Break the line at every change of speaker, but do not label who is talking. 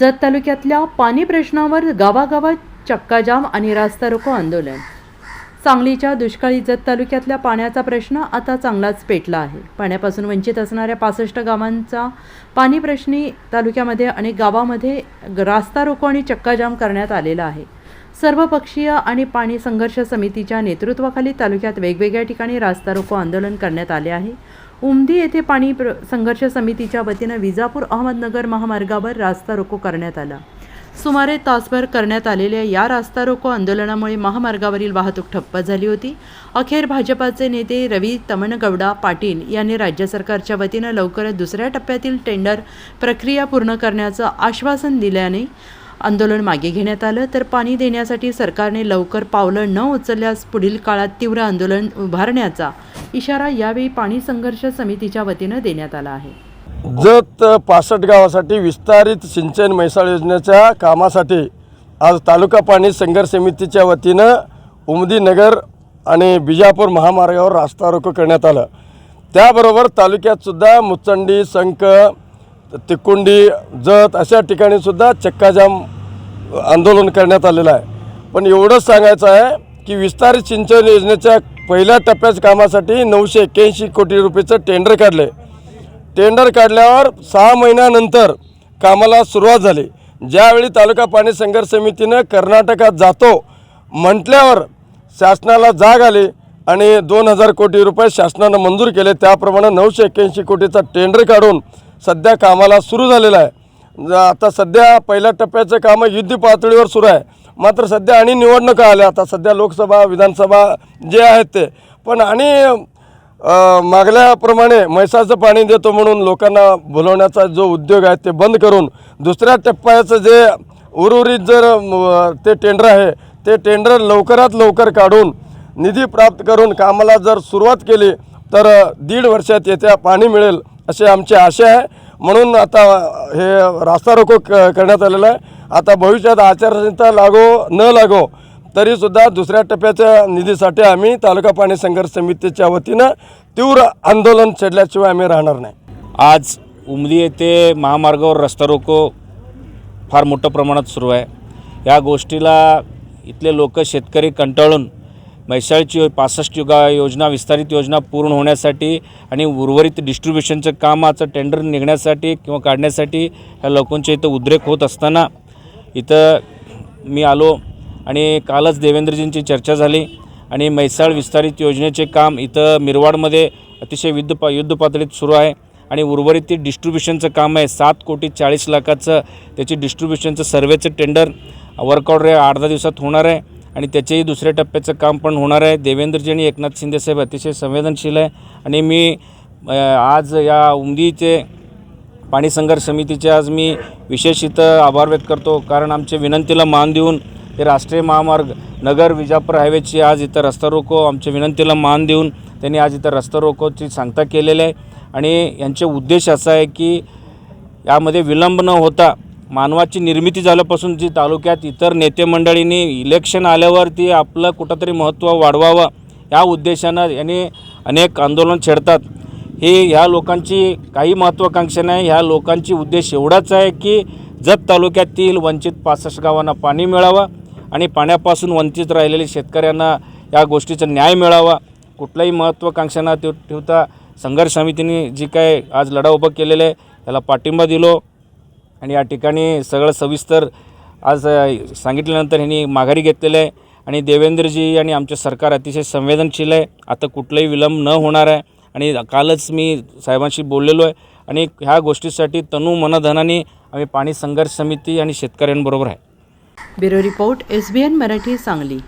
जत तालुक्यातल्या पाणी प्रश्नावर गावागावात चक्काजाम आणि रास्ता रोको आंदोलन. सांगलीच्या दुष्काळी जत तालुक्यातल्या पाण्याचा प्रश्न आता चांगलाच पेटला आहे. पाण्यापासून वंचित असणाऱ्या पासष्ट गावांचा पाणी प्रश्नी तालुक्यामध्ये अनेक गावामध्ये रास्ता रोको आणि चक्काजाम करण्यात आलेला आहे. सर्वपक्षीय आणि पाणी संघर्ष समितीच्या नेतृत्वाखाली तालुक्यात वेगवेगळ्या ठिकाणी रास्ता रोको आंदोलन करण्यात आले आहे. उमदी येथे पाणी प्र संघर्ष समितीच्या वतीनं विजापूर अहमदनगर महामार्गावर रास्ता रोको करण्यात आला. सुमारे तासभर करण्यात आलेल्या या रास्ता रोको आंदोलनामुळे महामार्गावरील वाहतूक ठप्प झाली होती. अखेर भाजपाचे नेते रवी तमनगौडा पाटील यांनी राज्य सरकारच्या वतीनं लवकरच दुसऱ्या टप्प्यातील टेंडर प्रक्रिया पूर्ण करण्याचं आश्वासन दिल्याने आंदोलन मागे घेण्यात आलं. तर पाणी देण्यासाठी सरकारने लवकर पावलं न उचलल्यास पुढील काळात तीव्र आंदोलन उभारण्याचा इशारा यावेळी पाणी संघर्ष समितीच्या वतीनं देण्यात आला आहे.
जत पासष्ट गावासाठी विस्तारित सिंचन म्हैसाळ योजनेच्या कामासाठी आज तालुका पाणी संघर्ष समितीच्या वतीनं उमदी नगर आणि बिजापूर महामार्गावर रास्ता रोको करण्यात आलं. त्याबरोबर तालुक्यातसुद्धा मुचंडी संक तिकुंडी जत अशा ठिकाणीसुद्धा चक्काजाम आंदोलन करण्यात आलेलं आहे. पण एवढंच सांगायचं आहे की विस्तारित सिंचन योजनेच्या पहिल्या टप्प्याच्या कामासाठी नऊशे एक्क्याऐंशी कोटी रुपयेचं टेंडर काढले. टेंडर काढल्यावर सहा महिन्यानंतर कामाला सुरुवात झाली. ज्यावेळी तालुका पाणी संघर्ष समितीनं कर्नाटकात जातो म्हटल्यावर शासनाला जाग आली आणि दोन हजार कोटी रुपये शासनानं मंजूर केले. त्याप्रमाणे नऊशे एक्क्याऐंशी कोटीचा टेंडर काढून सध्या कामाला सुरू झालेलं आहे. आता सध्या पहिल्या टप्प्याचं कामं युद्ध पातळीवर सुरू आहे. मात्र सध्या आणि निवडणुका आल्या. आता सध्या लोकसभा विधानसभा जे आहेत ते. पण आणि मागल्याप्रमाणे म्हैसाचं पाणी देतो म्हणून लोकांना बोलवण्याचा जो उद्योग आहे ते बंद करून दुसऱ्या टप्प्याचं जे उर्वरित जर ते टेंडर आहे ते टेंडर लवकरात लवकर काढून निधी प्राप्त करून कामाला जर सुरुवात केली तर दीड वर्षात येत्या पाणी मिळेल. असे आमची आशा आहे. म्हणून आता हे रास्ता रोको क करण्यात आलेलं आहे. आता भविष्यात आचारसंहिता लागो न लागो तरीसुद्धा दुसऱ्या टप्प्याच्या निधीसाठी आम्ही तालुका पाणी संघर्ष समितीच्या वतीनं तीव्र आंदोलन छेडल्याशिवाय आम्ही राहणार नाही.
आज उमली येथे महामार्गावर रस्ता रोको फार मोठ्या प्रमाणात सुरू आहे. या गोष्टीला इथले लोक शेतकरी कंटाळून म्हैसाळची पासष्ट युगा योजना विस्तारित योजना पूर्ण होण्यासाठी आणि उर्वरित डिस्ट्रीब्युशनचं कामाचं टेंडर निघण्यासाठी किंवा काढण्यासाठी ह्या लोकांच्या इथं उद्रेक होत असताना इथं मी आलो आणि कालच देवेंद्रजींची चर्चा झाली आणि म्हैसाळ विस्तारित योजनेचे काम इथं मिरवाडमध्ये अतिशय युद्ध पा युद्ध पातळीत सुरू आहे आणि उर्वरित ते डिस्ट्रीब्युशनचं काम आहे. सात कोटी चाळीस लाखाचं त्याची डिस्ट्रीब्युशनचं सर्वेचं टेंडर वर्कआउट आठ दहा दिवसात होणार आहे. आणि त्याचेही दुसऱ्या टप्प्याचं काम पण होणार आहे. देवेंद्रजी आणि एकनाथ शिंदेसाहेब अतिशय संवेदनशील आहे. आणि मी आज या उमदीचे पाणी संघर्ष समितीचे आज मी विशेष इथं आभार व्यक्त करतो. कारण आमच्या विनंतीला मान देऊन ते राष्ट्रीय महामार्ग नगर विजापूर हायवेची आज इथं रस्ता रोको. आमच्या विनंतीला मान देऊन त्यांनी आज इथं रस्ता रोकोची सांगता केलेली आहे. आणि यांचे उद्देश असा आहे की यामध्ये विलंब न होता मानवाची निर्मिती झाल्यापासून जी तालुक्यात इतर नेते मंडळींनी इलेक्शन आल्यावरती आपलं कुठंतरी महत्त्व वाढवावं या उद्देशानं यांनी अनेक आंदोलन छेडतात. हे ह्या लोकांची काही महत्त्वाकांक्षा नाही ह्या लोकांची उद्देश एवढाच आहे की जत तालुक्यातील वंचित पासष्ट गावांना पाणी मिळावं आणि पाण्यापासून वंचित राहिलेल्या शेतकऱ्यांना या गोष्टीचा न्याय मिळावा. कुठलाही महत्त्वाकांक्षा न ठेवता संघर्ष समितीने जी काय आज लढा उभं केलेले आहे याला पाठिंबा दिलो. आणि या ठिकाणी सगळं सविस्तर आज सांगितल्यानंतर ह्यांनी माघारी घेतलेलं आहे. आणि देवेंद्रजी आणि आमचे सरकार अतिशय संवेदनशील आहे. आता कुठलाही विलंब न होणार आहे. आणि कालच मी साहेबांशी बोललेलो आहे. आणि ह्या गोष्टीसाठी तनू मनधनाने आम्ही पाणी संघर्ष समिती आणि शेतकऱ्यांबरोबर आहे.
Bureau report S B N Marathi Sangli.